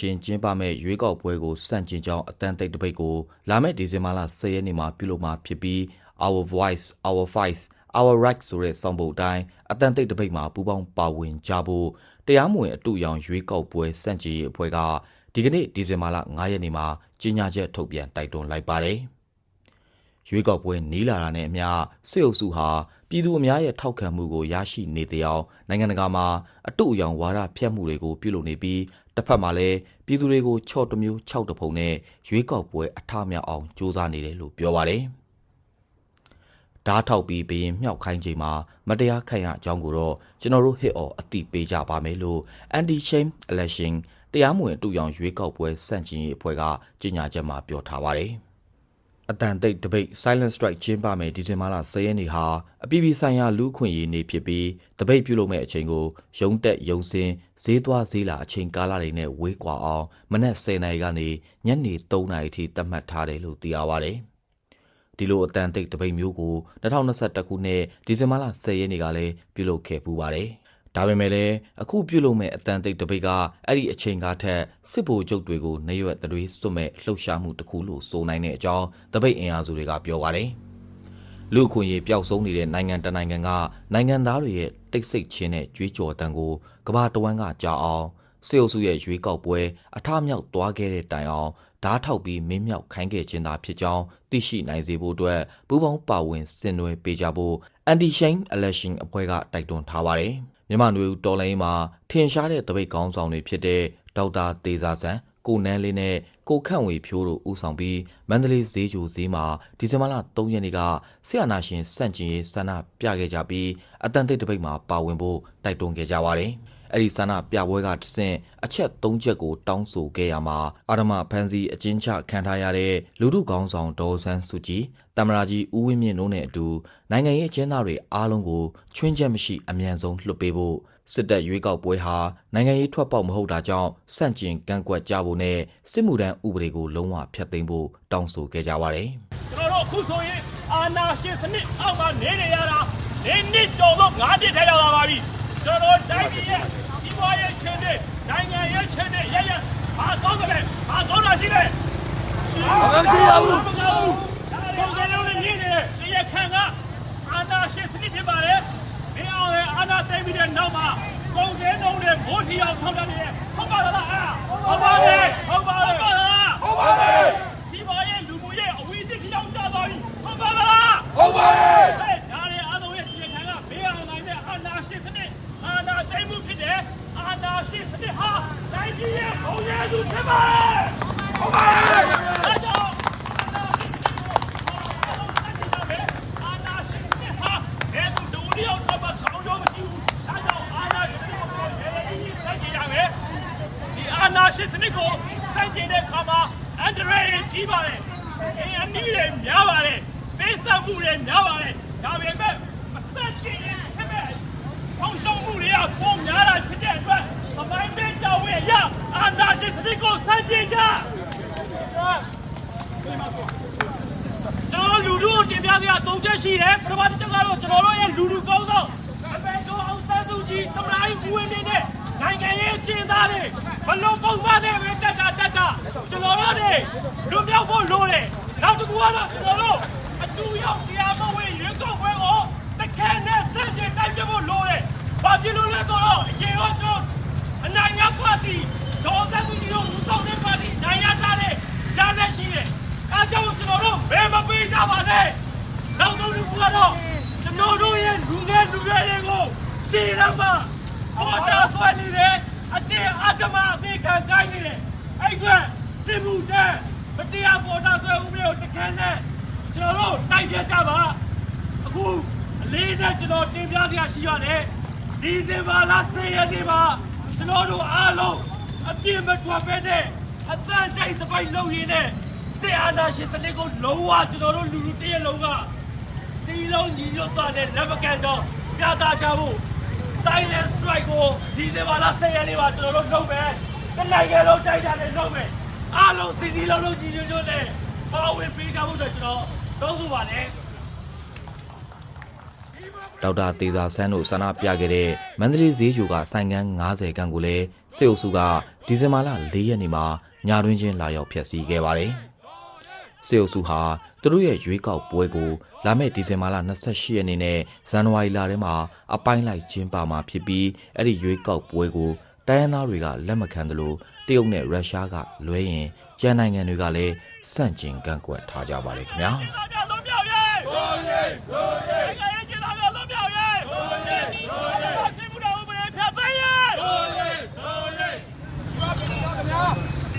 ရှင်ကျင်းပမဲ့ရွေးကောက်ပွဲကိုစန့်ကျင်ကြောင်းအတန်တိတ်တပိတ်ကိုလာမယ့်ဒီဇင်ဘာလ10ရက်နေ့မှာပြုလုပ်မှာဖြစ်ပြီး Our Voice Our Fight Our Rights ဆိုတဲ့စောင့်ပုတ်အတိုင်းအတန်တိတ်တပိတ်မှာပူးပေါင်းပါဝင်ကြဖို့တရားမဝင်အတူရောင်ရွေးကောက်ပွဲစန့်ကျင်ရေးအဖွဲ့ကဒီကနေ့ဒီဇင်ဘာလ9ရက်နေ့မှာကြီးညာချက်ထုတ်ပြန်တိုက်တွန်းလိုက်ပါတယ်။ ရွေးကောက်ပွဲနီးလာတာနဲ့အမျှစစ်အုပ်စုဟာပြည်သူအများရဲ့ထောက်ခံမှုကိုရရှိနေတဲ့အကြောင်းနိုင်ငံတကာမှာအတူအယောင်ဝါဒဖြန့်မှုတွေကိုပြုလုပ်နေပြီးတစ်ဖက်မှာလည်းပြည်သူတွေကိုချော့တစ်မျိုးခြောက်တစ်ဖုံနဲ့ရွေးကောက်ပွဲအထမြောက်အောင်စ조사နေတယ်လို့ပြောပါတယ်။ဓားထောက်ပြီးဘရင်မြောက်ခိုင်းချိန်မှာမတရားခံရအကြောင်းကိုတော့ကျွန်တော်တို့ဟစ်အော်အတိပေးကြပါမယ်လို့ Anti Shame Election တရားမဝင်အတူအယောင်ရွေးကောက်ပွဲစန့်ကျင်ရေးအဖွဲ့ကကြေညာချက်မှာပြောထားပါတယ်။ အတန်တိတ်ဒပိတ် Silent Strike ကျင်းပမယ်ဒီဇင်ဘာလ10ရက်နေ့ဟာအပြည်ပြည်ဆိုင်ရာလူ့အခွင့်အရေးနေ့ဖြစ်ပြီးဒပိတ်ပြုလုပ်မဲ့အချိန်ကိုရုံတက်ရုံစင်းဈေးသွားဈေးလာအချိန်ကာလတွေနဲ့ဝေးကွာအောင်မနက်10:00နာရီကနေညနေ3:00နာရီထိသတ်မှတ်ထားတယ်လို့သိရပါတယ်။ဒီလိုအတန်တိတ်ဒပိတ်မျိုးကို2021ခုနှစ်ဒီဇင်ဘာလ10ရက်နေ့ကလည်းပြုလုပ်ခဲ့ပူပါတယ်။ ဒါပေမဲ့လည်းအခုပြုလုပ်မဲ့အတန်တိတ်တပိတ်ကအဲ့ဒီအချိန်ကားထက်စစ်ဗိုလ်ချုပ်တွေကိုနေရွက်သွေးစွတ်မဲ့လှုပ်ရှားမှုတစ်ခုလို့ဆိုနိုင်တဲ့အကြောင်းတပိတ်အင်အားစုတွေကပြောပါတယ်။လူခွင့်ရေးပျောက်ဆုံးနေတဲ့နိုင်ငံတနိုင်ငံကနိုင်ငံသားတွေရဲ့တိတ်ဆိတ်ခြင်းနဲ့ကြွေးကြော်တံကိုကဘာတဝန်းကကြားအောင်စေအုပ်စုရဲ့ရွေးကောက်ပွဲအထမြောက်သွားခဲ့တဲ့တိုင်အောင်ဓားထောက်ပြီးမင်းမြောက်ခိုင်းခဲ့ခြင်းသာဖြစ်ကြောင်းသိရှိနိုင်စေဖို့အတွက်ပူးပေါင်းပါဝင်ဆင်နွှဲပေးကြဖို့ Anti Shame Election အဖွဲ့ကတိုက်တွန်းထားပါတယ်။ မြန်မာနွေဦးတော်လိုင်းမှာထင်ရှားတဲ့တပိတ်ကောင်းဆောင်တွေဖြစ်တဲ့ဒေါက်တာတေဇာဆန်ကိုနန်းလေးနဲ့ကိုခန့်ဝေဖြိုးတို့ဦးဆောင်ပြီးမန္တလေးဈေးကျူဈေးမှာဒီဇင်ဘာလ3ရက်နေ့ကဆရာနာရှင်စန့်ကျင်ရေးဆန္ဒပြခဲ့ကြပြီးအတန်တိတ်တပိတ်မှာပါဝင်ဖို့တိုက်တွန်းခဲ့ကြပါတယ်။ အဲ့ဒီဆန္ဒပြပွဲကတဆင့်အချက်၃ချက်ကိုတောင်းဆိုခဲ့ရမှာအာဓမဖန်စီအကျဉ်းချခံထားရတဲ့လူထုကောင်းဆောင်ဒေါ်ဆန်းစုကြည်တမရာကြီးဦးဝင်းမြင့်တို့နဲ့အတူနိုင်ငံရေးအကျဉ်းသားတွေအားလုံးကိုချွင်းချက်မရှိအမြန်ဆုံးလွှတ်ပေးဖို့စစ်တပ်ရွေးကောက်ပွဲဟာနိုင်ငံရေးထွက်ပေါက်မဟုတ်တာကြောင့်စန့်ကျင်ကန့်ကွက်ကြဖို့နဲ့စစ်မှုထမ်းဥပဒေကိုလုံးဝဖျက်သိမ်းဖို့တောင်းဆိုခဲ့ကြပါတယ်။ကျွန်တော်တို့အခုဆိုရင်အာဏာရှင်စနစ်အောက်မှာနေနေရတာနေနစ်တော်တော့ငါးပြည့်ထဲရောက်လာပါပြီ။ ကျွန်တော်တိုင်းပြည်ရဲ့ဒီဘွားရဲ့ချင်းတဲ့နိုင်ငံရဲ့ချင်းတဲ့ရရဘာကောင်းတယ်ဘာကောင်းတာရှိလဲ။ဘာမှမရှိပါဘူး။ဘာကောင်းတယ်လို့မြင်နေတယ်။ဒီရခံကအာဏာရှင်စနစ်ဖြစ်ပါလေ။မင်းအောင်လည်းအာဏာသိမ်းပြီးတဲ့နောက်မှာကုန်စည်နှုန်းတွေမိုးထီအောင်ထောက်တယ်ဟုတ်ပါလားအားဟုတ်ပါတယ်ဟုတ်ပါတယ်ဟုတ်ပါလားဟုတ်ပါတယ်စီမရဲ့လူမှုရဲ့အဝိဇ္ဇာကြောင့်ကြသွားပြီဟုတ်ပါလားဟုတ်ပါတယ်ဟဲ့ဒါတွေအားလုံးရဲ့ဒီခံကဘေးအောင်နိုင်တဲ့အာနာရှိစနစ် အာနာသိမှုဖြစ်တယ်အာနာရှိစနစ်ဟာတိုင်းပြည်ရဲ့ဘုံရဲသူဖြစ်ပါတယ်ဟုတ်ပါတယ်တယောက်တော့မဆောင်တော့မရှိဘူးဒါကြောင့်အာဏာရှင်ကိုလည်းရေးစိုက်ကြရမယ်ဒီအာဏာရှင်စနစ်ကိုစိုက်ကြတဲ့အခါမှာအန်ဒရေကြီးပါလေအင်းအနည်းတွေများပါလေပေးဆက်မှုတွေများပါလေဒါပေမဲ့မဆက်ချင် တဲ့ဖြစ်မဲ့ပေါင်းရှုံးမှုတွေကပုံများတာဖြစ်တဲ့အတွက်သမိုင်းပေးကြောင်းရဲ့ရအာဏာရှင်စနစ်ကိုစိုက်ကြကြကျွန်တော်လူလူကိုတင်ပြစရာ၃ချက်ရှိတယ်ပထမတစ်ချက်ကတော့ကျွန်တော်တို့ရဲ့လူလူကောင်းဆောင်အမေတို့အောင်သန်းစုကြည်သမရိုင်းဦးဝင်းနေနဲ့နိုင်ငံရေးကျင်းသားတွေဘလုံးပုံသားနဲ့ပဲတက်တာတက်တာကျွန်တော်တို့တွေလူမြောက်ဖို့လိုတယ်နောက်တစ်ခုကတော့ကျွန်တော်တို့အတူရောက်တရားမဝင်ရွေးကောက်ပွဲကိုတခဲနဲ့စက်ကျင်တိုက်ပြဖို့လိုတယ်ဘာ ဖြစ်လို့လဲဆိုတော့အရင်ကကျွန်တော်အနိုင်ရပါတီဒေါ်သန်းစုကြည်တို့ဦးဆောင်တဲ့ပါတီနိုင်ရထားတဲ့ကြားလက်ရှိတယ်အားကြောင့်ကျွန်တော်တို့ဘယ်မပေးကြပါနဲ့နောက်ဆုံးတစ်ခုကတော့ကျွန်တော်တို့ရဲ့လူငယ်လူရွယ်တွေကိုရှင်းရမှာပေါ်တာဆွဲနေတယ်အတင်းအဓမ္မအသေးခံကိုင်းနေတယ်အဲ့ကွစစ်မှုတဲ့မတရားပေါ်တာဆွဲဦးမျိုးတခဲနဲ့ကျွန်တော်တို့တိုက်ပြကြပါအခုအလေးနဲ့ကျွန်တော်တင်ပြစရာရှိရတယ် ဒီဇင်ဘာလ10ရက်နေ့မှာကျွန်တော်တို့အားလုံးအပြည့်မထွက်ပဲနဲ့အသံတိုက်သပိတ်လုပ်ရင်းနဲ့စစ်အာဏာရှင်စနစ်ကိုလုံးဝကျွန်တော်တို့လူလူတရက်လုံးကစီလုံးညီညွတ်သွားတဲ့လက်မကန်ကြောင်းပြသကြဖို့ silent strike ကိုဒီဇင်ဘာလ10ရက်နေ့မှာကျွန်တော်တို့လုပ်မယ်။တနိုင်ငံလုံးတိုက်ကြတယ်လုပ်မယ်။အားလုံးစီစီလုံးလုံးညီညွတ်ညွတ်နဲ့ပါဝင်ပေးကြဖို့အတွက်ကျွန်တော်တောင်းဆိုပါတယ်။ ဒေါက်တာတေသာဆန်းတို့ဆန္ဒပြခဲ့တဲ့မန္တလေးဈေးယူကဆိုင်ကန်း90ကန်ကိုလည်းစစ်အုပ်စုကဒီဇင်ဘာလ4ရက်နေ့မှာညာတွင်ချင်းလာရောက်ဖျက်ဆီးခဲ့ပါတယ်။စစ်အုပ်စုဟာသူတို့ရဲ့ရွေးကောက်ပွဲကိုလာမယ့်ဒီဇင်ဘာလ28ရက်နေ့နဲ့ဇန်နဝါရီလထဲမှာအပိုင်းလိုက်ကျင်းပမှာဖြစ်ပြီးအဲ့ဒီရွေးကောက်ပွဲကိုတိုင်းရင်းသားတွေကလက်မခံသလိုတရုတ်နဲ့ရုရှားကလွဲရင်ကျန်နိုင်ငံတွေကလည်းစန့်ကျင်ကန့်ကွက်ထားကြပါတယ်ခင်ဗျာ။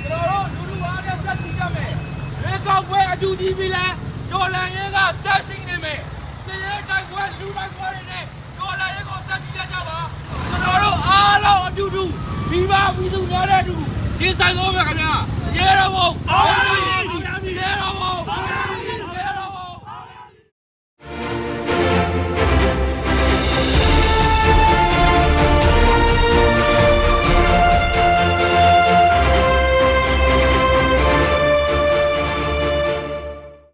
ကျွန်တော်တို့လူလူအားနဲ့ဆက်ကြည့်ကြမယ်ရေကောက်ပွဲအတူကြီးပြီလဲဒေါ်လာရင်းကဆက်ရှိနေမယ်စည်ရဲတိုက်ပွဲလူတိုက်ပွဲတွေနဲ့ဒေါ်လာရင်းကိုဆက်ကြည့်ကြပါကျွန်တော်တို့အားလုံးအတူတူမိဘမိသူများတဲ့အတူဒီဆိုင်ဆုံးမယ်ခင်ဗျာရဲတော်ဘုံအောင်ရမည်ရဲတော်ဘုံ